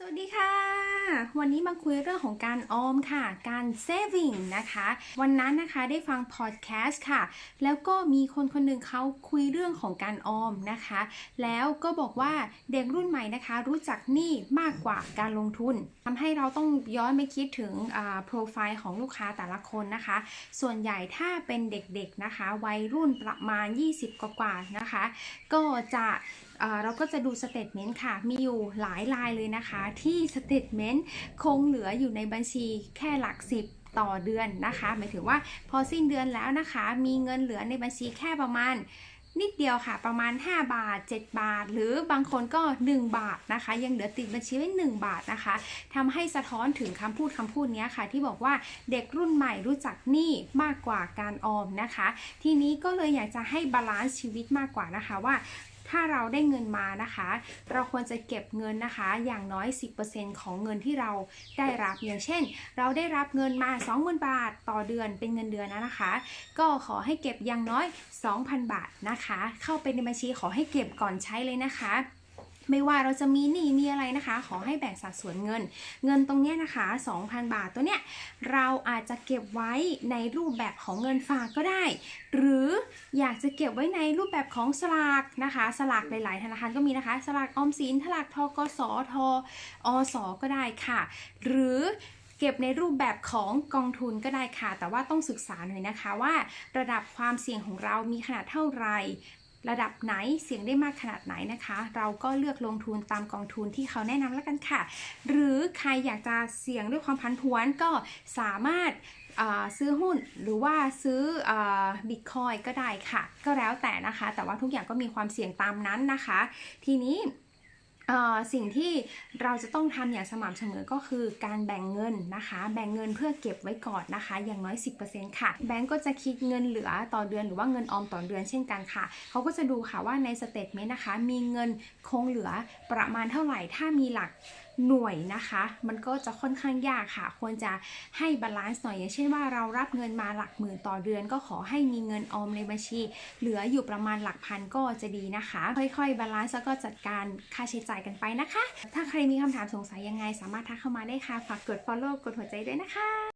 สวัสดีค่ะ วันนี้มาคุยเรื่องของการออมค่ะ การ saving นะคะ วันนั้นนะคะได้ฟังพอดแคสต์ค่ะ แล้วก็มีคนคนหนึ่งเขาคุยเรื่องของการออมนะคะ แล้วก็บอกว่าเด็กรุ่นใหม่นะคะ รู้จักหนี้มากกว่าการลงทุนทำให้เราต้องย้อนไปคิดถึงโปรไฟล์ของลูกค้าแต่ละคนนะคะ ส่วนใหญ่ถ้าเป็นเด็กๆนะคะ วัยรุ่นประมาณ 20 กว่าๆนะคะ ก็จะเราก็จะดูสเตทเมนต์ค่ะ มีอยู่หลายรายเลยนะคะ ที่สเตทเมนต์คงเหลืออยู่ในบัญชีแค่หลักสิบต่อเดือนนะคะหมายถึงว่าพอสิ้นเดือนแล้วนะคะ มีเงินเหลือในบัญชีแค่ประมาณนิดเดียวค่ะประมาณ 5 บาท 7 บาท หรือบางคนก็ 1 บาทนะคะ ยังเหลือติดบัญชีไว้1บาทนะคะทำให้สะท้อนถึงคำพูดคำพูดนี้ค่ะ ที่บอกว่าเด็กรุ่นใหม่รู้จักหนี้มากกว่าการออมนะคะ ทีนี้ก็เลยอยากจะให้บาลานซ์ชีวิตมากกว่านะคะว่า ถ้าเราได้เงินมานะคะ เราควรจะเก็บเงินนะคะ อย่างน้อย 10%ของเงินที่เราได้รับอย่างเช่น เราได้รับเงินมา 20,000 บาทต่อเดือนเป็นเงินเดือนนะนะคะ ก็ขอให้เก็บอย่างน้อย 2,000 บาทนะคะ เข้าไปในบัญชีขอให้เก็บก่อนใช้เลยนะคะ ไม่ว่าเราจะมีหนี้มีอะไรนะคะ ขอให้แบ่งสัดส่วนเงิน เงินตรงเนี้ยนะคะ 2,000 บาทตัวเนี้ยเราอาจจะเก็บไว้ในรูปแบบของเงินฝากก็ได้ หรืออยากจะเก็บไว้ในรูปแบบของสลากนะคะ สลากหลาย ๆ ธนาคารก็มีนะคะ สลากออมสินสลากทกสทอสก็ได้ค่ะ หรือเก็บในรูปแบบของกองทุนก็ได้ค่ะ แต่ว่าต้องศึกษาหน่อยนะคะว่า ระดับความเสี่ยงของเรามีขนาดเท่าไหร่ ระดับไหนเสี่ยงได้มากขนาดไหนนะคะ เราก็เลือกลงทุนตามกองทุนที่เขาแนะนำแล้วกันค่ะ หรือใครอยากจะเสี่ยงด้วยความพันผวนก็สามารถซื้อหุ้นหรือว่าซื้อบิตคอยก็ได้ค่ะ ก็แล้วแต่นะคะ แต่ว่าทุกอย่างก็มีความเสี่ยงตามนั้นนะคะ ทีนี้ สิ่งที่เราจะต้องทำอย่างสม่ำเสมอก็คือการแบ่งเงินนะคะ แบ่งเงินเพื่อเก็บไว้ก่อนนะคะ อย่างน้อย 10%ค่ะ แบงก์ก็จะคิดเงินเหลือต่อเดือนหรือว่าเงินออมต่อเดือนเช่นกันค่ะ เขาก็จะดูค่ะว่าในสเตทเมนต์นะคะ มีเงินคงเหลือประมาณเท่าไหร่ ถ้ามีหลัก หน่วยนะคะ มันก็จะค่อนข้างยากค่ะ ควรจะให้บาลานซ์หน่อยอย่างเช่นว่าเรารับเงินมาหลักหมื่นต่อเดือน ก็ขอให้มีเงินออมในบัญชี เหลืออยู่ประมาณหลักพันก็จะดีนะคะ ค่อยๆบาลานซ์แล้วก็จัดการค่าใช้จ่ายกันไปนะคะ ถ้าใครมีคำถามสงสัยยังไง สามารถทักเข้ามาได้ค่ะฝากกด follow กดหัวใจด้วยนะคะ